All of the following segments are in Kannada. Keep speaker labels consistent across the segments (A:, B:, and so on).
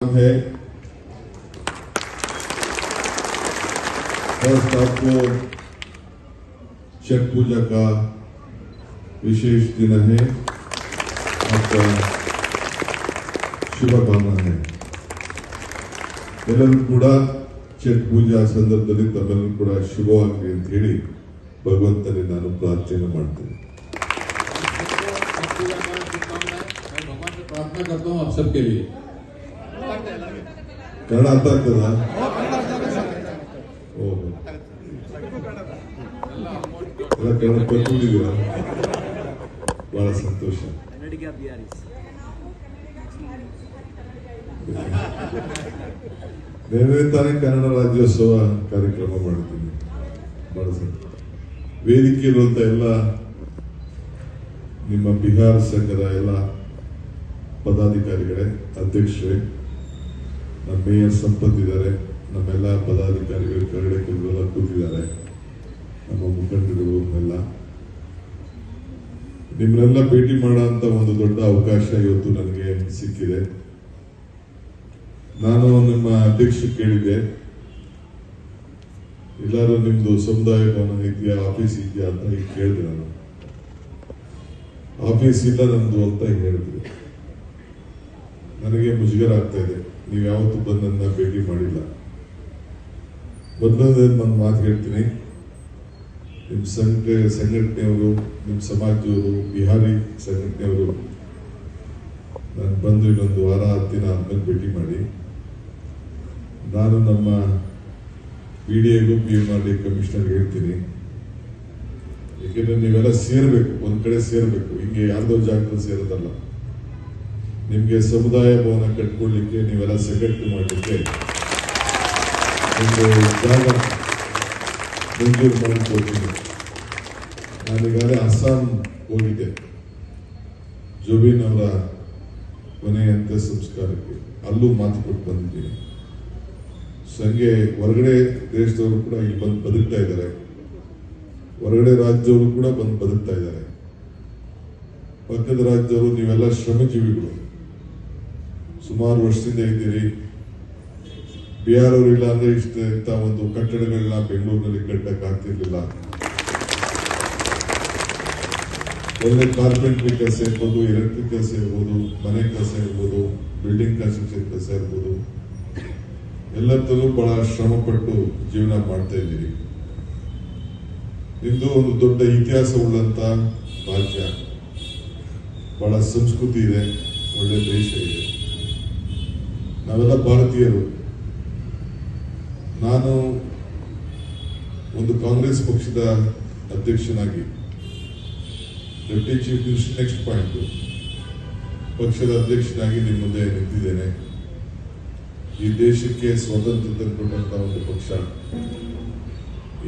A: है फर्स्ट आपको छठ पूजा का विशेष दिन है आपका ಶುಭ ಭಾವನ है ಎಲ್ಲರೂ ಕೂಡ ಛಟ್ ಪೂಜಾ ಸಂದರ್ಭದಲ್ಲಿ ತಮ್ಮೆಲ್ಲರೂ ಕೂಡ ಶುಭವಾಗಲಿ ಅಂತ ಹೇಳಿ ಭಗವಂತನಿಗೆ ನಾನು ಪ್ರಾರ್ಥನೆ ಮಾಡ್ತೇನೆ
B: पूजा का शुभकामनाएं मैं भगवान से प्रार्थना करता हूँ आप सबके लिए
A: ಕನ್ನಡ ಅರ್ಥ ಆಗ್ತದ? ಎಲ್ಲ ಕನ್ನಡ ಕಲ್ತ್ಕೊಂಡಿದ್ದೀರಾ ಬಹಳ ಸಂತೋಷ. ಬೇರೆ ತಾನೇ ಕನ್ನಡ ರಾಜ್ಯೋತ್ಸವ ಕಾರ್ಯಕ್ರಮ ಮಾಡಿದ್ದೀನಿ. ಬಹಳ ಸಂತೋಷ. ವೇದಿಕೆ ಇರುವಂತ ಎಲ್ಲ ನಿಮ್ಮ ಬಿಹಾರ ಸಂಘದ ಎಲ್ಲ ಪದಾಧಿಕಾರಿಗಳೇ, ಅಧ್ಯಕ್ಷರೇ ನಮ್ಮ ಮೇಯರ್ ಸಂಪತ್ ಇದ್ದಾರೆ ನಮ್ಮೆಲ್ಲ ಪದಾಧಿಕಾರಿಗಳು ಕೆಳಗಡೆ ಕೆಲವೆಲ್ಲ ಕೂತಿದ್ದಾರೆ ನಮ್ಮ ಮುಖಂಡರು ಎಲ್ಲ. ನಿಮ್ಮನ್ನೆಲ್ಲ ಭೇಟಿ ಮಾಡುವಂತ ಒಂದು ದೊಡ್ಡ ಅವಕಾಶ ಇವತ್ತು ನನಗೆ ಸಿಕ್ಕಿದೆ. ನಾನು ನಿಮ್ಮ ಅಧ್ಯಕ್ಷ ಕೇಳಿದ್ದೆ. ಎಲ್ಲರೂ ನಿಮ್ದು ಸಮುದಾಯ ಭವನ ಇದೆಯಾ, ಆಫೀಸ್ ಇದೆಯಾ ಅಂತ ಈಗ ಕೇಳಿದೆ ನಾನು. ಆಫೀಸ್ ಇಲ್ಲ ನಮ್ದು ಅಂತ ಹೇಳಿದ್ರು. ನನಗೆ ಮುಜುಗರ ಆಗ್ತಾ ಇದೆ. ನೀವು ಯಾವತ್ತೂ ಬಂದನ್ನ ಭೇಟಿ ಮಾಡಿಲ್ಲ. ಬಂದ ಒಂದು ಮಾತು ಹೇಳ್ತೀನಿ. ನಿಮ್ಮ ಸಂಘ, ಸಂಘಟನೆಯವರು ನಿಮ್ಮ ಸಮಾಜದವರು, ಬಿಹಾರಿ ಸಂಘಟನೆಯವರು ನಾನು ಬಂದು ಇನ್ನೊಂದು ವಾರ ಹತ್ತು ದಿನ ಆದ್ಮೇಲೆ ಭೇಟಿ ಮಾಡಿ. ನಾನು ನಮ್ಮ ಪಿ ಡಿ ಎಗೂ ಪಿ ಎಂ ಆರ್ ಡಿ ಕಮಿಷನರ್ಗೆ ಹೇಳ್ತೀನಿ. ಏಕೆಂದರೆ ನೀವೆಲ್ಲ ಸೇರಬೇಕು, ಒಂದು ಕಡೆ ಸೇರಬೇಕು. ಹಿಂಗೆ ಯಾರ್ದೋ ಜಾಗದಲ್ಲಿ ಸೇರೋದಲ್ಲ. ನಿಮ್ಗೆ ಸಮುದಾಯ ಭವನ ಕಟ್ಕೊಳ್ಳಿಕ್ಕೆ ನೀವೆಲ್ಲ ಸೆಲೆಕ್ಟ್ ಮಾಡಲಿಕ್ಕೆ ಒಂದು ಜಾಗ ಮಂಜೂರು ಮಾಡಿಕೊಡ್ತೀನಿ ನಾನೀಗಾಗಲೇ ಅಸ್ಸಾಂ ಹೋಗಿದ್ದೆ. ಜುಬಿನ್ ಅವರ ಕೊನೆಯಂತೆ ಸಂಸ್ಕಾರಕ್ಕೆ. ಅಲ್ಲೂ ಮಾತು ಕೊಟ್ಟು ಬಂದಿದ್ದೀನಿ. ಸಂಜೆ ಹೊರಗಡೆ ದೇಶದವರು ಕೂಡ ಇಲ್ಲಿ ಬಂದು ಬದುಕ್ತಾ ಇದ್ದಾರೆ. ಹೊರಗಡೆ ರಾಜ್ಯವರು ಕೂಡ ಬಂದು ಬದುಕ್ತಾ ಇದ್ದಾರೆ. ಪಕ್ಕದ ರಾಜ್ಯವರು ನೀವೆಲ್ಲ ಶ್ರಮಜೀವಿಗಳು. ಸುಮಾರು ವರ್ಷದಿಂದ ಇದ್ದೀರಿ. ಬಿಹಾರ್ ಅವರು ಇಲ್ಲ ಅಂದ್ರೆ ಇಷ್ಟ ಇಂಥ ಒಂದು ಕಟ್ಟಡಗಳನ್ನ ಬೆಂಗಳೂರಿನಲ್ಲಿ ಕಟ್ಟಕ್ಕೆ ಆಗ್ತಿರ್ಲಿಲ್ಲ ಒಳ್ಳೆ ಕಾರ್ಪೆಂಟ್ರಿ ಕೆಲಸ ಇರ್ಬೋದು, ಎಲೆಕ್ಟ್ರಿಕ್ ಕೆಲಸ ಇರ್ಬೋದು, ಮನೆ ಕೆಲಸ ಇರ್ಬೋದು, ಬಿಲ್ಡಿಂಗ್ ಕನ್ಸ್ಟ್ರಕ್ಷನ್ ಕೆಲಸ ಇರ್ಬೋದು. ಎಲ್ಲದರಲ್ಲೂ ಬಹಳ ಶ್ರಮ ಪಟ್ಟು ಜೀವನ ಮಾಡ್ತಾ ಇದ್ದೀರಿ. ನಿಮ್ದು ಒಂದು ದೊಡ್ಡ ಇತಿಹಾಸ ಉಳ್ಳಂತ ರಾಜ್ಯ ಬಹಳ ಸಂಸ್ಕೃತಿ ಇದೆ, ಒಳ್ಳೆ ದೇಶ ಇದೆ. ನಾವೆಲ್ಲ ಭಾರತೀಯರು. ನಾನು ಒಂದು ಕಾಂಗ್ರೆಸ್ ಪಕ್ಷದ ಅಧ್ಯಕ್ಷನಾಗಿ, deputy chief minister next point. ಪಕ್ಷದ ಅಧ್ಯಕ್ಷನಾಗಿ ನಿಮ್ಮ ಮುಂದೆ ನಿಂತಿದ್ದೇನೆ. ಈ ದೇಶಕ್ಕೆ ಸ್ವಾತಂತ್ರ್ಯ ತಂದುಕೊಟ್ಟಂತ ಒಂದು ಪಕ್ಷ.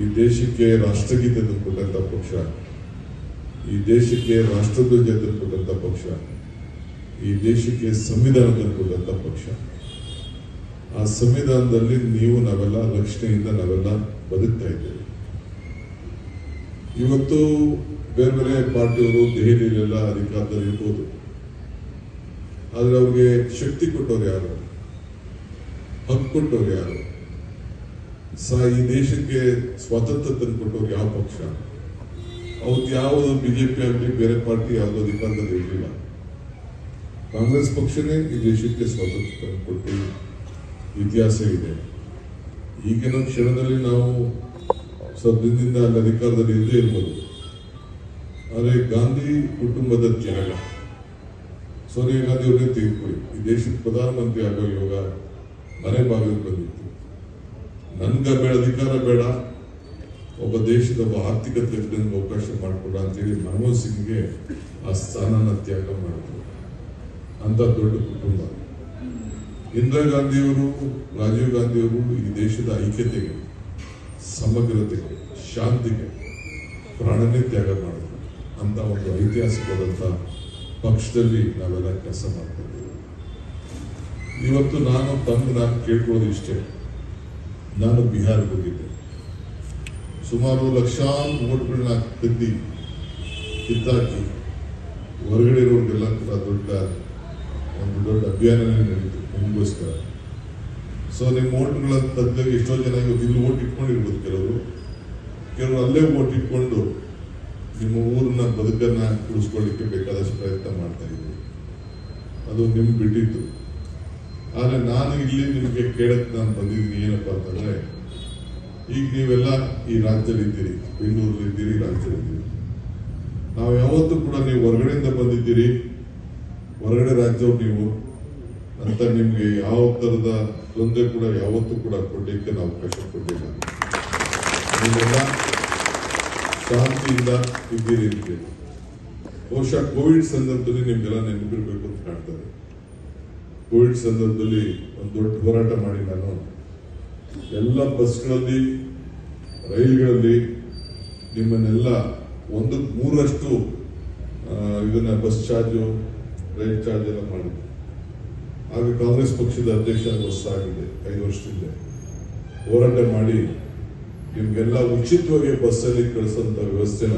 A: ಈ ದೇಶಕ್ಕೆ ರಾಷ್ಟ್ರಗೀತೆ ತಂದುಕೊಟ್ಟಂತ ಪಕ್ಷ. ಈ ದೇಶಕ್ಕೆ ರಾಷ್ಟ್ರಧ್ವಜ ತಂದುಕೊಟ್ಟಂತ ಪಕ್ಷ. ಈ ದೇಶಕ್ಕೆ ಸಂವಿಧಾನ ತಂದುಕೊಟ್ಟಂತ ಪಕ್ಷ. ಆ ಸಂವಿಧಾನದಲ್ಲಿ ನೀವು ನಾವೆಲ್ಲ ರಕ್ಷಣೆಯಿಂದ ನಾವೆಲ್ಲ ಬದುಕ್ತಾ ಇದ್ದೇವೆ. ಇವತ್ತು ಬೇರೆ ಬೇರೆ ಪಾರ್ಟಿಯವರು ದೆಹಲಿಯಲ್ಲೆಲ್ಲ ಅಧಿಕಾರದಲ್ಲಿ ಇರ್ಬೋದು. ಆದ್ರೆ ಅವ್ರಿಗೆ ಶಕ್ತಿ ಕೊಟ್ಟವ್ರು ಯಾರು? ಹಕ್ಕು ಕೊಟ್ಟವ್ರು ಯಾರು? ಸ ಈ ದೇಶಕ್ಕೆ ಸ್ವಾತಂತ್ರ್ಯ ತಂದುಕೊಟ್ಟವ್ರು ಯಾವ ಪಕ್ಷ? ಅವತ್ತು ಯಾವುದು ಬಿಜೆಪಿ ಆಗಲಿ, ಬೇರೆ ಪಾರ್ಟಿ ಯಾವುದು ಅಧಿಕಾರದಲ್ಲಿ ಇರಲಿಲ್ಲ. ಕಾಂಗ್ರೆಸ್ ಪಕ್ಷನೇ ಈ ದೇಶಕ್ಕೆ ಸ್ವಾತಂತ್ರ್ಯ ತಂದುಕೊಟ್ಟು ಇತಿಹಾಸ ಇದೆ ಈಗಿನ ಕ್ಷಣದಲ್ಲಿ ನಾವು ಸದ್ಯದಿಂದ ಅಲ್ಲಿ ಅಧಿಕಾರದಲ್ಲಿ ಇಲ್ಲದೆ ಇರ್ಬೋದು. ಆದರೆ ಗಾಂಧಿ ಕುಟುಂಬದ ಜನಗ ಸೋನಿಯಾ ಗಾಂಧಿ ಅವರೇ ತೆಗೆದುಕೊಳ್ಳಿ. ಈ ದೇಶದ ಪ್ರಧಾನಮಂತ್ರಿ ಆಗೋ ಯೋಗ ಮನೆ ಬಾಗಿಲು ಬಂದಿತ್ತು. ನನ್ಗ ಬೇಡ, ಅಧಿಕಾರ ಬೇಡ. ಒಬ್ಬ ದೇಶದ ಒಬ್ಬ ಆರ್ಥಿಕ ತಜ್ಞನಿಗೆ ಅವಕಾಶ ಮಾಡಿಕೊಡ ಅಂತೇಳಿ ಮನಮೋಹನ್ ಸಿಂಗ್ಗೆ ಆ ಸ್ಥಾನನ ತ್ಯಾಗ ಮಾಡಿದ್ರು. ಅಂತ ದೊಡ್ಡ ಕುಟುಂಬ. ಇಂದಿರಾ ಗಾಂಧಿಯವರು, ರಾಜೀವ್ ಗಾಂಧಿಯವರು ಈ ದೇಶದ ಐಕ್ಯತೆಗೆ, ಸಮಗ್ರತೆಗೆ, ಶಾಂತಿಗೆ ಪ್ರಾಣನೇ ತ್ಯಾಗ ಮಾಡಿದ್ರು. ಅಂತ ಒಂದು ಐತಿಹಾಸಿಕವಾದಂಥ ಪಕ್ಷದಲ್ಲಿ ನಾವೆಲ್ಲ ಕೆಲಸ ಮಾಡ್ತಿದ್ದೀವಿ ಇವತ್ತು ನಾನು ತಂದು ನಾನು ಕೇಳ್ಕೊಳ್ಳೋದು ಇಷ್ಟೇ. ನಾನು ಬಿಹಾರ್ಗೆ ಹೋಗಿದ್ದೆ. ಸುಮಾರು ಲಕ್ಷಾಂತರ ಓಟ್ಗಳನ್ನ ಕದ್ದಿ ಕಿತ್ತಾಕಿ, ಹೊರಗಡೆ ಇರೋರಿಗೆಲ್ಲ ಕೂಡ ದೊಡ್ಡ, ಒಂದು ದೊಡ್ಡ ಅಭಿಯಾನನೇ ನಡೀತು ನಿಮಗೋಸ್ಕರ ಸೊ ನಿಮ್ಮ ಓಟ್ಗಳ ತದ್ದಾಗ ಎಷ್ಟೋ ಜನ ಇಲ್ಲಿ ಓಟ್ ಇಟ್ಕೊಂಡಿರ್ಬೋದು ಕೆಲವರು. ಕೆಲವರು ಅಲ್ಲೇ ಓಟ್ ಇಟ್ಕೊಂಡು ನಿಮ್ಮ ಊರನ್ನ ಬದುಕನ್ನ ಉಳಿಸ್ಕೊಳ್ಳಿಕ್ಕೆ ಬೇಕಾದಷ್ಟು ಪ್ರಯತ್ನ ಮಾಡ್ತಾ ಇದ್ದೀವಿ ಅದು ನಿಮ್ಗೆ ಬಿಟ್ಟಿತ್ತು. ಆದರೆ ನಾನು ಇಲ್ಲಿ ನಿಮಗೆ ಕೇಳಕ್ಕೆ ನಾನು ಬಂದಿದ್ದೀನಿ, ಏನಪ್ಪ ಅಂತಂದರೆ ಈಗ ನೀವೆಲ್ಲ ಈ ರಾಜ್ಯದಲ್ಲಿದ್ದೀರಿ ಇದ್ದೀರಿ, ರಾಜ್ಯದಲ್ಲಿ ಇದ್ದೀರಿ. ನಾವು ಯಾವತ್ತೂ ಕೂಡ ನೀವು ಹೊರಗಡೆಯಿಂದ ಬಂದಿದ್ದೀರಿ, ಹೊರಗಡೆ ರಾಜ್ಯವ್ರು ನೀವು. ಅಂತ ನಿಮ್ಗೆ ಯಾವ ತರದ ತೊಂದರೆ ಕೂಡ ಯಾವತ್ತೂ ಕೂಡ ಕೊಡ್ಲಿಕ್ಕೆ ನಾವು ಅವಕಾಶ ಕೊಟ್ಟಿಲ್ಲ. ನೀವೆಲ್ಲ ಶಾಂತಿಯಿಂದ ಇದ್ದೀರಿ ಬಹುಶಃ ಕೋವಿಡ್ ಸಂದರ್ಭದಲ್ಲಿ ನಿಮ್ಗೆಲ್ಲ ನೆನಪಿರ್ಬೇಕು ಅಂತ ಕಾಣ್ತದೆ. ಕೋವಿಡ್ ಸಂದರ್ಭದಲ್ಲಿ ಒಂದು ದೊಡ್ಡ ಹೋರಾಟ ಮಾಡಿ ನಾನು. ಎಲ್ಲ ಬಸ್ಗಳಲ್ಲಿ, ರೈಲ್ಗಳಲ್ಲಿ ನಿಮ್ಮನ್ನೆಲ್ಲ ಒಂದು ಮೂರಷ್ಟು ಇದನ್ನ ಬಸ್ ಚಾರ್ಜು, ರೈಲ್ ಚಾರ್ಜ್ ಎಲ್ಲ ಮಾಡಿದ್ದೆ ಆಗ ಕಾಂಗ್ರೆಸ್ ಪಕ್ಷದ ಅಧ್ಯಕ್ಷ ಆಗಿದೆ, ಐದು ವರ್ಷದಿಂದ. ಹೋರಾಟ ಮಾಡಿ, ನಿಮ್ಗೆಲ್ಲ ಉಚಿತವಾಗಿ ಬಸ್ಸಲ್ಲಿ ಕಳಿಸೋಂಥ ವ್ಯವಸ್ಥೆನ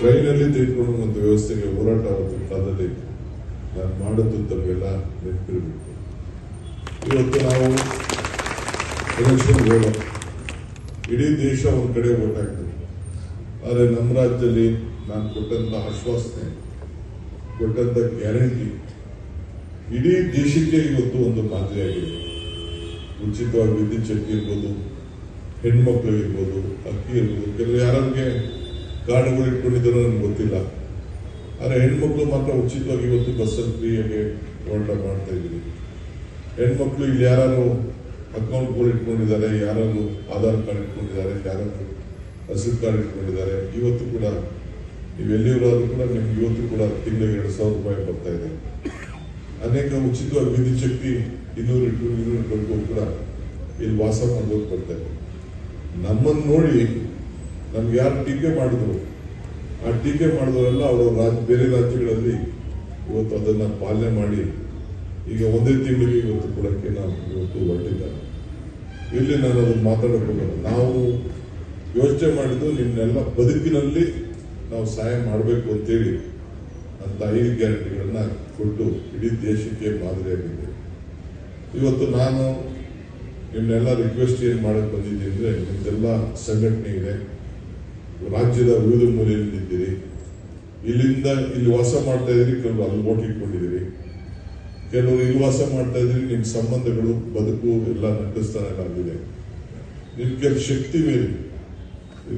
A: ಟ್ರೈನಲ್ಲಿ ತೆಗೆದುಕೊಳ್ಳುವಂಥ ವ್ಯವಸ್ಥೆಗೆ ಹೋರಾಟ ಅವತ್ತಿನ ಕಾಲದಲ್ಲಿ ನಾನು ಮಾಡಿದ್ದು ತಮಗೆಲ್ಲ ನೆನಪಿರಬೇಕು. ಇವತ್ತು ನಾವು ಎಲೆಕ್ಷನ್ ಇಡೀ ದೇಶ ಒಂದು ಕಡೆ ಓಟ್ ಹಾಕ್ತೀವಿ ಆದರೆ ನಮ್ಮ ರಾಜ್ಯದಲ್ಲಿ ನಾನು ಕೊಟ್ಟಂತ ಆಶ್ವಾಸನೆ, ಕೊಟ್ಟಂತ ಗ್ಯಾರಂಟಿ ಇಡೀ ದೇಶಕ್ಕೆ ಇವತ್ತು ಒಂದು ಮಾದರಿಯಾಗಿದೆ. ಉಚಿತವಾಗಿ ವಿದ್ಯುತ್ ಶಕ್ತಿ ಇರ್ಬೋದು, ಹೆಣ್ಮಕ್ಳು ಇರ್ಬೋದು, ಅಕ್ಕಿ ಇರ್ಬೋದು ಕೆಲವು ಯಾರಿಗೆ ಕಾರ್ಡ್ಗಳು ಇಟ್ಕೊಂಡಿದ್ದಾರೋ ನನಗೆ ಗೊತ್ತಿಲ್ಲ. ಆದರೆ ಹೆಣ್ಮಕ್ಳು ಮಾತ್ರ ಉಚಿತವಾಗಿ ಇವತ್ತು ಬಸ್ಸಲ್ಲಿ ಫ್ರೀಯಾಗಿ ಹೋರಾಟ ಮಾಡ್ತಾ ಇದ್ದೀವಿ. ಹೆಣ್ಮಕ್ಳು ಇಲ್ಲಿ ಯಾರು ಅಕೌಂಟ್ಗಳು ಇಟ್ಕೊಂಡಿದ್ದಾರೆ ಯಾರು ಆಧಾರ್ ಕಾರ್ಡ್ ಇಟ್ಕೊಂಡಿದ್ದಾರೆ ಯಾರು ಹಸಿರು ಕಾರ್ಡ್ ಇಟ್ಕೊಂಡಿದ್ದಾರೆ, ಇವತ್ತು ಕೂಡ ನೀವು ಇರೋದು ಕೂಡ ನಿಮ್ಗೆ ಇವತ್ತು ಕೂಡ ತಿಂಗಳಿಗೆ ಎರಡು ಸಾವಿರ ರೂಪಾಯಿ ಬರ್ತಾ ಇದೆ. ಅನೇಕ ಉಚಿತವಾಗಿ ವಿದ್ಯುತ್ ಶಕ್ತಿ ಇನ್ನೂರು ಇಟ್ಟು ಕೂಡ ಇಲ್ಲಿ ವಾಸ ಮಾಡೋದು ಬರ್ತಾ ಇದೆ. ನಮ್ಮನ್ನು ನೋಡಿ ನಮ್ಗೆ ಯಾರು ಟೀಕೆ ಮಾಡಿದ್ರು, ಆ ಟೀಕೆ ಮಾಡಿದವರೆಲ್ಲ ಅವರು ರಾಜ್ಯ ಬೇರೆ ರಾಜ್ಯಗಳಲ್ಲಿ ಇವತ್ತು ಅದನ್ನು ಪಾಲನೆ ಮಾಡಿ ಈಗ ಒಂದೇ ತಿಂಗಳಿಗೆ ಇವತ್ತು ಕೊಡೋಕ್ಕೆ ನಾವು ಇವತ್ತು ಹೊರಟಿದ್ದಾರೆ. ಇಲ್ಲಿ ನಾನು ಅದನ್ನು ಮಾತಾಡಬೇಕು ನಾವು ಯೋಚನೆ ಮಾಡಿದ್ದು ನಿಮ್ಮನ್ನೆಲ್ಲ ಬದುಕಿನಲ್ಲಿ ನಾವು ಸಹಾಯ ಮಾಡಬೇಕು ಅಂತೇಳಿ. ಅಂತ ಐದು ಕೊಟ್ಟು ಇಡೀ ದೇಶಕ್ಕೆ ಮಾದರಿಯಾಗಿದೆ ಇವತ್ತು ನಾನು ನಿಮ್ಮನ್ನೆಲ್ಲ ರಿಕ್ವೆಸ್ಟ್ ಏನು ಮಾಡಕ್ಕೆ ಬಂದಿದ್ದೀನಿ ಅಂದರೆ ನಿಮ್ದೆಲ್ಲ ಸಂಘಟನೆ ಇದೆ. ರಾಜ್ಯದ ವಿವಿಧ ಮೂಲೆಯಲ್ಲಿದ್ದೀರಿ ಇಲ್ಲಿಂದ ಇಲ್ಲಿ ವಾಸ ಮಾಡ್ತಾ ಇದ್ದೀರಿ, ಕೆಲವರು ಅಲ್ಲಿ ಓಟ್ ಇಟ್ಕೊಂಡಿದ್ದೀರಿ. ಕೆಲವರು ಇಲ್ಲಿ ವಾಸ ಮಾಡ್ತಾ ಇದ್ದೀರಿ ನಿಮ್ಮ ಸಂಬಂಧಗಳು, ಬದುಕು ಎಲ್ಲ ನಟಿಸ್ತಾನೆ ನಿಮ್ಮ ನಿಮ್ ಕೆಲವು ಶಕ್ತಿ ಮೇಲೆ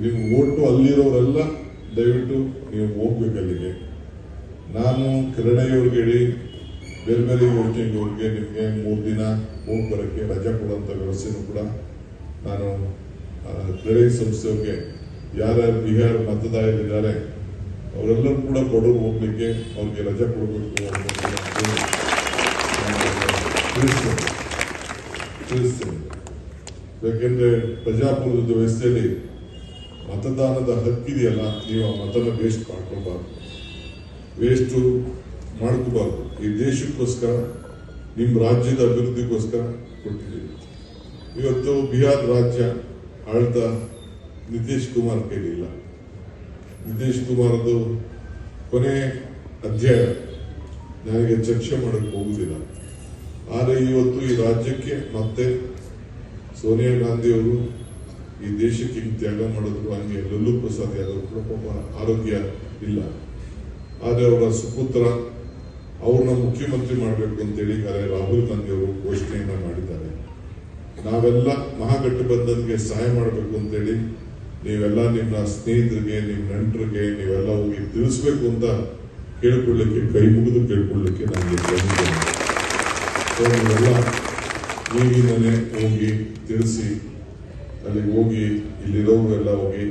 A: ನೀವು ಓಟು ಅಲ್ಲಿರೋರೆಲ್ಲ ದಯವಿಟ್ಟು ನೀವು ಹೋಗ್ಬೇಕು ಅಲ್ಲಿಗೆ ನಾನು ಕಿರಣಯ್ಯವ್ರಿಗೆ ಹೇಳಿ ಬೇರೆ ಬೇರೆ ಅವ್ರಿಗೆ ನಿಮಗೆ ಮೂರು ದಿನ ಹೋಗಿ ಬರೋಕ್ಕೆ ರಜೆ ಕೊಡುವಂಥ ವ್ಯವಸ್ಥೆನೂ ಕೂಡ ನಾನು ಕ್ರೀಡೆ ಸಂಸ್ಥೆಯವ್ರಿಗೆ ಯಾರ್ಯಾರು ಬಿಹಾರ ಮತದಾರರಿದ್ದಾರೆ, ಅವರೆಲ್ಲರೂ ಕೂಡ ಕೊಡಗು ಹೋಗ್ಲಿಕ್ಕೆ ಅವ್ರಿಗೆ ರಜೆ ಕೊಡಬೇಕು ತಿಳಿಸ್ತೇನೆ. ತಿಳಿಸ್ತೇನೆ. ಯಾಕೆಂದರೆ ಪ್ರಜಾಪ್ರಭುತ್ವ ವ್ಯವಸ್ಥೆಯಲ್ಲಿ ಮತದಾನದ ಹಕ್ಕಿದೆಯಲ್ಲ, ನೀವು ಆ ಮತನ ವೇಸ್ಟ್ ಮಾಡ್ಕೊಬಾರ್ದು ವೇಸ್ಟ್ ಮಾಡ್ಕೋಬಾರ್ದು. ಈ ದೇಶಕ್ಕೋಸ್ಕರ ನಿಮ್ಮ ರಾಜ್ಯದ ಅಭಿವೃದ್ಧಿಗೋಸ್ಕರ ಕೊಟ್ಟಿದ್ದೀವಿ ಇವತ್ತು ಬಿಹಾರ್ ರಾಜ್ಯ ಆಳ್ತ ನಿತೀಶ್ ಕುಮಾರ್ ಕೈಲಿಲ್ಲ ನಿತೀಶ್ ಕುಮಾರ್ದು ಕೊನೆ ಅಧ್ಯಾಯ ನನಗೆ ಚರ್ಚೆ ಮಾಡಕ್ಕೆ ಹೋಗುದಿಲ್ಲ. ಆದರೆ ಇವತ್ತು ಈ ರಾಜ್ಯಕ್ಕೆ ಮತ್ತೆ ಸೋನಿಯಾ ಗಾಂಧಿಯವರು ಈ ದೇಶಕ್ಕೆ ಹಿಂಗೆ ತ್ಯಾಗ ಮಾಡಿದ್ರು, ಹಂಗೆ ಲಲ್ಲೂ ಪ್ರಸಾದ್ ಯಾದವ್ ಕೂಡ ಪಾಪ ಆರೋಗ್ಯ ಇಲ್ಲ. ಆದರೆ ಅವರ ಸುಪುತ್ರ, ಅವ್ರನ್ನ ಮುಖ್ಯಮಂತ್ರಿ ಮಾಡಬೇಕು ಅಂತೇಳಿ ಈಗಾಗಲೇ ರಾಹುಲ್ ಗಾಂಧಿ ಅವರು ಘೋಷಣೆಯನ್ನ ಮಾಡಿದ್ದಾರೆ. ನಾವೆಲ್ಲ ಮಹಾಗಠಬಂಧನ್ಗೆ ಸಹಾಯ ಮಾಡಬೇಕು ಅಂತೇಳಿ ನೀವೆಲ್ಲ ನಿಮ್ಮ ಸ್ನೇಹಿತರಿಗೆ ನಿಮ್ಮ ನೆಂಟರಿಗೆ ನೀವೆಲ್ಲ ಹೋಗಿ ತಿಳಿಸ್ಬೇಕು ಅಂತ ಕೇಳ್ಕೊಳ್ಳಿಕ್ಕೆ ಕೈ ಮುಗಿದು ಕೇಳ್ಕೊಳ್ಳಿಕ್ಕೆ ನನಗೆ ನೀವೆಲ್ಲ ಈಗಿಂದಲೇ ಹೋಗಿ ತಿಳಿಸಿ ಅಲ್ಲಿಗೆ ಹೋಗಿ ಇಲ್ಲಿರೋರೆಲ್ಲ ಹೋಗಿ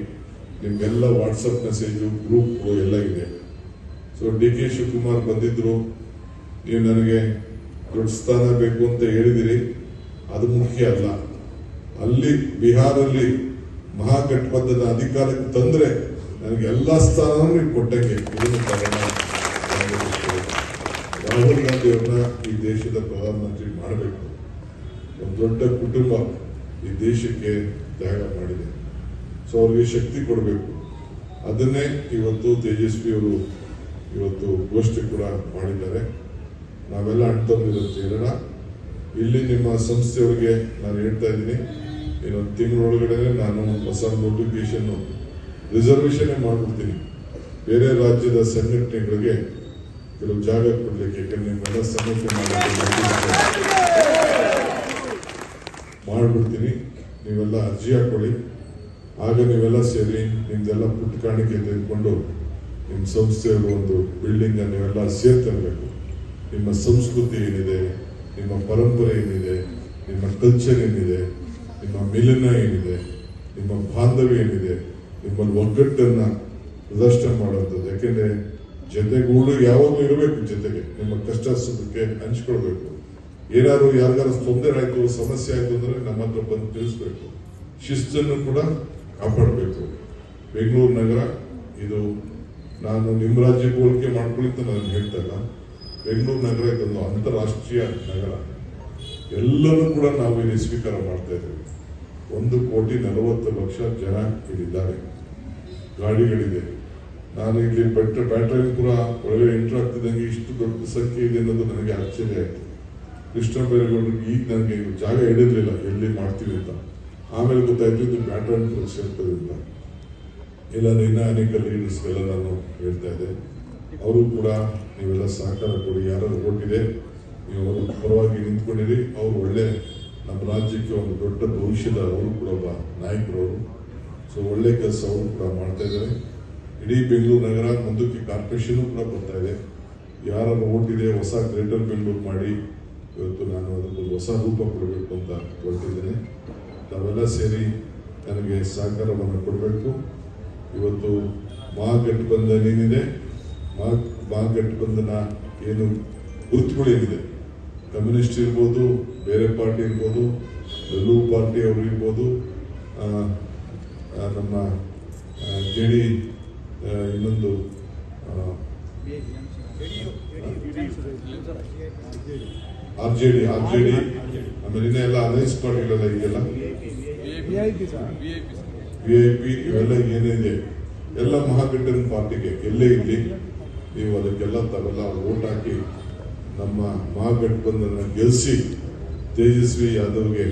A: ನಿಮ್ಗೆಲ್ಲ ವಾಟ್ಸಪ್ ಮೆಸೇಜು ಗ್ರೂಪ್ಗಳು ಎಲ್ಲ ಇದೆ. ಸೊ ಡಿ ಕೆ ಶಿವಕುಮಾರ್ ಬಂದಿದ್ರು. ನೀವು ನನಗೆ ದೊಡ್ಡ ಸ್ಥಾನ ಬೇಕು ಅಂತ ಹೇಳಿದಿರಿ. ಅದು ಮುಖ್ಯ ಅಲ್ಲ. ಅಲ್ಲಿ ಬಿಹಾರಲ್ಲಿ ಮಹಾಗಠಬಂಧನ ಅಧಿಕಾರಕ್ಕೆ ತಂದ್ರೆ ನನಗೆ ಎಲ್ಲಾ ಸ್ಥಾನವೂ ನೀವು ಕೊಟ್ಟಂಗೆ. ರಾಹುಲ್ ಗಾಂಧಿ ಈ ದೇಶದ ಪ್ರಧಾನಮಂತ್ರಿ ಮಾಡಬೇಕು. ಒಂದು ದೊಡ್ಡ ಕುಟುಂಬ ಈ ದೇಶಕ್ಕೆ ತ್ಯಾಗ ಮಾಡಿದೆ. ಸೊ ಅವ್ರಿಗೆ ಶಕ್ತಿ ಕೊಡಬೇಕು. ಅದನ್ನೇ ಇವತ್ತು ತೇಜಸ್ವಿ ಅವರು ಇವತ್ತು ಗೋಷ್ಠಿ ಕೂಡ ಮಾಡಿದ್ದಾರೆ. ನಾವೆಲ್ಲ ಅಣ್ತಂದಿರಂತ ಹೇಳೋಣ ಇಲ್ಲಿ ನಿಮ್ಮ ಸಂಸ್ಥೆಯವರಿಗೆ ನಾನು ಹೇಳ್ತಾ ಇದ್ದೀನಿ ಇನ್ನೊಂದು ತಿಂಗಳೊಳಗಡೆ ನಾನು ಹೊಸ ನೋಟಿಫಿಕೇಶನ್ ರಿಸರ್ವೇಶನ್ ಮಾಡ್ಬಿಡ್ತೀನಿ ಬೇರೆ ರಾಜ್ಯದ ಸಂಘಟನೆಗಳಿಗೆ ಕೆಲವು ಜಾಗ ಕೊಡಲಿಕ್ಕೆ ಯಾಕಂದ್ರೆ ಮಾಡಿಬಿಡ್ತೀನಿ ಮಾಡ್ಬಿಡ್ತೀನಿ ನೀವೆಲ್ಲ ಅರ್ಜಿ ಹಾಕೊಳ್ಳಿ. ಆಗ ನೀವೆಲ್ಲ ಸೇರಿ ನಿಮ್ದೆಲ್ಲ ಪುಟ್ಟ ಕಾಣಿಕೆ ತೆಗೆದುಕೊಂಡು ನಿಮ್ಮ ಸಂಸ್ಥೆಯವರು ಒಂದು ಬಿಲ್ಡಿಂಗ್ ನೀವೆಲ್ಲ ಸೇರ್ತರಬೇಕು ನಿಮ್ಮ ಸಂಸ್ಕೃತಿ ಏನಿದೆ, ನಿಮ್ಮ ಪರಂಪರೆ ಏನಿದೆ, ನಿಮ್ಮ ಕಲ್ಚರ್ ಏನಿದೆ, ನಿಮ್ಮ ಮಿಲನ ಏನಿದೆ, ನಿಮ್ಮ ಬಾಂಧವ್ಯ ಏನಿದೆ, ನಿಮ್ಮಲ್ಲಿ ಒಗ್ಗಟ್ಟನ್ನ ಪ್ರದರ್ಶನ ಮಾಡುವಂಥದ್ದು. ಯಾಕೆಂದ್ರೆ ಜೊತೆಗೂಡು ಯಾವಾಗಲೂ ಇರಬೇಕು ಜೊತೆಗೆ. ನಿಮ್ಮ ಕಷ್ಟ ಸುಖಕ್ಕೆ ಹಂಚ್ಕೊಳ್ಬೇಕು. ಏನಾದ್ರು ಯಾರಿಗಾರು ತೊಂದರೆ ಆಯ್ತು, ಸಮಸ್ಯೆ ಆಯ್ತು ಅಂದ್ರೆ ನಮ್ಮ ಹತ್ರ ಬಂದು ತಿಳಿಸ್ಬೇಕು. ಶಿಸ್ತನ್ನು ಕೂಡ ಕಾಪಾಡಬೇಕು. ಬೆಂಗಳೂರು ನಗರ, ಇದು ನಾನು ನಿಮ್ಮ ರಾಜ್ಯಕ್ಕೆ ಹೋಲಿಕೆ ಮಾಡ್ಕೊಳ್ಳಿ ಅಂತ ನಾನು ಹೇಳ್ತಾ ಬೆಂಗಳೂರು ನಗರ ಇದೊಂದು ಅಂತಾರಾಷ್ಟ್ರೀಯ ನಗರ. ಎಲ್ಲರೂ ಕೂಡ ನಾವು ಇಲ್ಲಿ ಸ್ವೀಕಾರ ಮಾಡ್ತಾ ಇದ್ದೀವಿ. ಒಂದು ಕೋಟಿ ನಲವತ್ತು ಲಕ್ಷ ಜನ ಇಲ್ಲಿದ್ದಾರೆ. ಗಾಡಿಗಳಿದೆ. ನಾನು ಇಲ್ಲಿ ಬೆಟ್ಟ ಕೂಡ ಒಳಗಡೆ ಎಂಟರ್ ಆಗ್ತಿದ್ದಂಗೆ ಇಷ್ಟು ದೊಡ್ಡ ಸಂಖ್ಯೆ ಇದೆ ಅನ್ನೋದು ನನಗೆ ಆಶ್ಚರ್ಯ ಆಯಿತು. ಕೃಷ್ಣ ಬೈರೇಗೌಡರು ಈಗ ನನಗೆ ಜಾಗ ಹಿಡಿದ್ಲಿಲ್ಲ ಎಲ್ಲಿ ಮಾಡ್ತೀವಿ ಅಂತ. ಆಮೇಲೆ ಗೊತ್ತಾಯ್ತು, ಇದು ಬ್ಯಾಟ್ರಿ ಸೇರ್ತದೆ ಅಂತ ಇಲ್ಲ ಇನ್ನ ಅನೇಕ ಲೀಡರ್ಸ್ಗೆಲ್ಲ ನಾನು ಹೇಳ್ತಾ ಇದ್ದೆ. ಅವರು ಕೂಡ ನೀವೆಲ್ಲ ಸಹಕಾರ ಕೊಡಿ ಯಾರು ಕೊಟ್ಟಿದೆ ನೀವು ಪರವಾಗಿ ನಿಂತ್ಕೊಂಡಿರಿ. ಅವರು ಒಳ್ಳೆ ನಮ್ಮ ರಾಜ್ಯಕ್ಕೆ ಒಂದು ದೊಡ್ಡ ಭವಿಷ್ಯದ ಅವರು ಕೂಡ ಒಬ್ಬ ನಾಯಕರವರು ಸೊ ಒಳ್ಳೆ ಕೆಲಸ ಅವರು ಕೂಡ ಮಾಡ್ತಾ ಇದ್ದಾರೆ. ಇಡೀ ಬೆಂಗಳೂರು ನಗರ ಮುಂದಕ್ಕೆ ಕಾರ್ಪೊರೇಷನ್ ಕೂಡ ಬರ್ತಾ ಇದೆ. ಯಾರು ಓಟಿದೆ ಹೊಸ ಗ್ರೇಟರ್ ಬೆಂಗಳೂರು ಮಾಡಿ, ಇವತ್ತು ನಾನು ಅದಕ್ಕೊಂದು ಹೊಸ ರೂಪ ಕೊಡಬೇಕು ಅಂತ ಹೊರಟಿದ್ದೇನೆ. ತಾವೆಲ್ಲ ಸೇರಿ ನನಗೆ ಸಹಕಾರವನ್ನು ಕೊಡಬೇಕು. ಇವತ್ತು ಮಹಾಗಠಬಂಧನ್ ಏನಿದೆ? ಮಹಾ ಏನು ಗುರುತುಗಳು ಏನಿದೆ ಕಮ್ಯುನಿಸ್ಟ್ ಇರ್ಬೋದು, ಬೇರೆ ಪಾರ್ಟಿ ಇರ್ಬೋದು ಎಲ್ಲೂ ಪಾರ್ಟಿ ಅವರು ಇರ್ಬೋದು ನಮ್ಮ ಜೆ ಡಿ ಇನ್ನೊಂದು R J D, R J D, ಆಮೇಲೆ ಇನ್ನೆಲ್ಲ ಅಲೈನ್ಸ್ ಪಾರ್ಟಿಗಳೆಲ್ಲ ಇದೆಯಲ್ಲ? ವಿ ಐ ಪಿ ಇವೆಲ್ಲ ಏನಿದೆ ಎಲ್ಲ ಮಹಾಗಠನ್ ಪಾರ್ಟಿಗೆ, ಎಲ್ಲೇ ಇರಲಿ, ನೀವು ಅದಕ್ಕೆಲ್ಲ ತಾವೆಲ್ಲ ಓಟ್ ಹಾಕಿ ನಮ್ಮ ಮಹಾಗಠಬಂಧನ ಗೆಲ್ಲಿಸಿ ತೇಜಸ್ವಿ ಯಾದವ್ಗೆ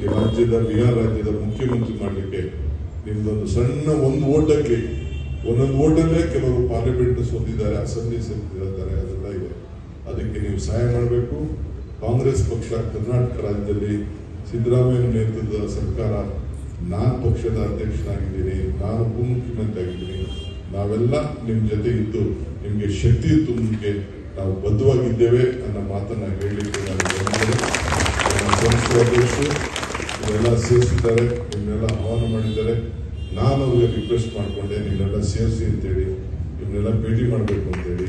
A: ಈ ರಾಜ್ಯದ, ಬಿಹಾರ್ ರಾಜ್ಯದ ಮುಖ್ಯಮಂತ್ರಿ ಮಾಡಲಿಕ್ಕೆ ನಿಮ್ದೊಂದು ಸಣ್ಣ ಒಂದು ಓಟಲ್ಲಿ ಒಂದೊಂದು ಓಟಲ್ಲೇ ಕೆಲವರು ಪಾರ್ಲಿಮೆಂಟ್ ಸೋತಿದ್ದಾರೆ ಅಸೆಂಬ್ಲಿ ಸೋತಿದ್ದಾರೆ, ಅದೆಲ್ಲ ಇದೆ. ಅದಕ್ಕೆ ನೀವು ಸಹಾಯ ಮಾಡಬೇಕು. ಕಾಂಗ್ರೆಸ್ ಪಕ್ಷ ಕರ್ನಾಟಕ ರಾಜ್ಯದಲ್ಲಿ ಸಿದ್ದರಾಮಯ್ಯ ನೇತೃತ್ವದ ಸರ್ಕಾರ ನಾನು ಪಕ್ಷದ ಅಧ್ಯಕ್ಷನಾಗಿದ್ದೀನಿ, ನಾನು ಉಪಮುಖ್ಯಮಂತ್ರಿ ಆಗಿದ್ದೀನಿ. ನಾವೆಲ್ಲ ನಿಮ್ಮ ಜೊತೆ ಇದ್ದು ನಿಮಗೆ ಶಕ್ತಿ ತುಂಬಲಿಕ್ಕೆ ನಾವು ಬದ್ಧವಾಗಿದ್ದೇವೆ ಅನ್ನೋ ಮಾತನ್ನು ಹೇಳಲಿಕ್ಕೆ ನಾನು ಸಂಸ್ಥೆ ಅಧ್ಯಕ್ಷರು ಇವರೆಲ್ಲ ಸೇರಿಸಿದ್ದಾರೆ ನಿಮ್ಮನ್ನೆಲ್ಲ ಆಹ್ವಾನ ಮಾಡಿದ್ದಾರೆ. ನಾನು ಅವ್ರಿಗೆ ರಿಕ್ವೆಸ್ಟ್ ಮಾಡಿಕೊಂಡೆ ನಿಮ್ಮೆಲ್ಲ ಸೇರಿಸಿ ಅಂತೇಳಿ ನಿಮ್ಮನ್ನೆಲ್ಲ ಭೇಟಿ ಮಾಡಬೇಕು ಅಂತೇಳಿ.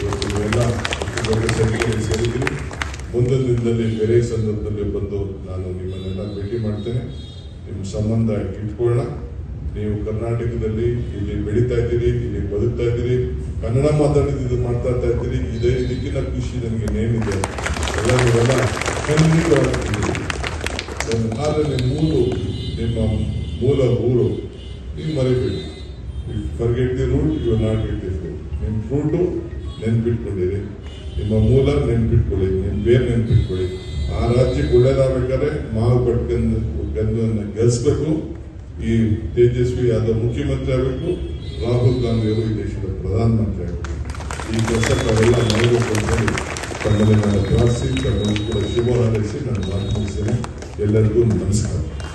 A: ಇವತ್ತು ನೀವೆಲ್ಲ ಸಂಖ್ಯೆಯಲ್ಲಿ ಸೇರಿದ್ದೀನಿ ಮುಂದಿನ ದಿನದಲ್ಲಿ ಬೇರೆ ಸಂದರ್ಭದಲ್ಲಿ ಬಂದು ನಾನು ನಿಮ್ಮನ್ನೆಲ್ಲ ಭೇಟಿ ಮಾಡ್ತೇನೆ. ನಿಮ್ಮ ಸಂಬಂಧ ಇಟ್ಕೊಳ್ಳೋಣ. ನೀವು ಕರ್ನಾಟಕದಲ್ಲಿ ಇಲ್ಲಿ ಬೆಳೀತಾ ಇದ್ದೀರಿ, ಇಲ್ಲಿ ಬದುಕ್ತಾ ಇದ್ದೀರಿ. ಕನ್ನಡ ಮಾತಾಡಿದ್ದು ಮಾತಾಡ್ತಾ ಇದ್ದೀರಿ. ಇದೇ ಇದಕ್ಕಿಂತ ಖುಷಿ ನನಗೆ ನೇಮಿದೆ ಎಲ್ಲ ಆದರೆ ನಿಮ್ಮ ಮೂರು ನಿಮ್ಮ ಮೂಲ ಊರು. ನೀವು ಮರಿಬೇಡಿ. Forget the root you not get ನಿಮ್ಮ ಫ್ರೂಟು ನೆನ್ಪಿಟ್ಕೊಂಡಿರಿ. ನಿಮ್ಮ ಮೂಲ ನೆನ್ಪಿಟ್ಕೊಳ್ಳಿ. ನಿಮ್ಮ ಬೇರೆ ನೆನ್ಪಿಟ್ಕೊಳ್ಳಿ. ಆ ರಾಜ್ಯಕ್ಕೆ ಒಳ್ಳೇದಾಗಬೇಕಾದ್ರೆ ಮಾವು ಕಟ್ಕೊಂಡು ಗಂಧವನ್ನು ಗೆಲ್ಲಿಸ್ಬೇಕು ಈ ತೇಜಸ್ವಿ ಯಾದವ್ ಮುಖ್ಯಮಂತ್ರಿ ಆಗಬೇಕು. ರಾಹುಲ್ ಗಾಂಧಿ ಅವರು ಈ ದೇಶದ ಪ್ರಧಾನಮಂತ್ರಿ ಆಗಬೇಕು. ಈ ಕೆಲಸ ತಾವೆಲ್ಲ ಮಾಡಬೇಕು ತಮ್ಮಲ್ಲಿ ನಾನು ಪ್ರಾರ್ಥಿಸಿ ತಮ್ಮಲ್ಲಿ ಶುಭ ಹಾರೈಸಿ ನಾನು ಮಾತನಾಡಿಸ್ತೇನೆ ಎಲ್ಲರಿಗೂ ನಮಸ್ಕಾರ.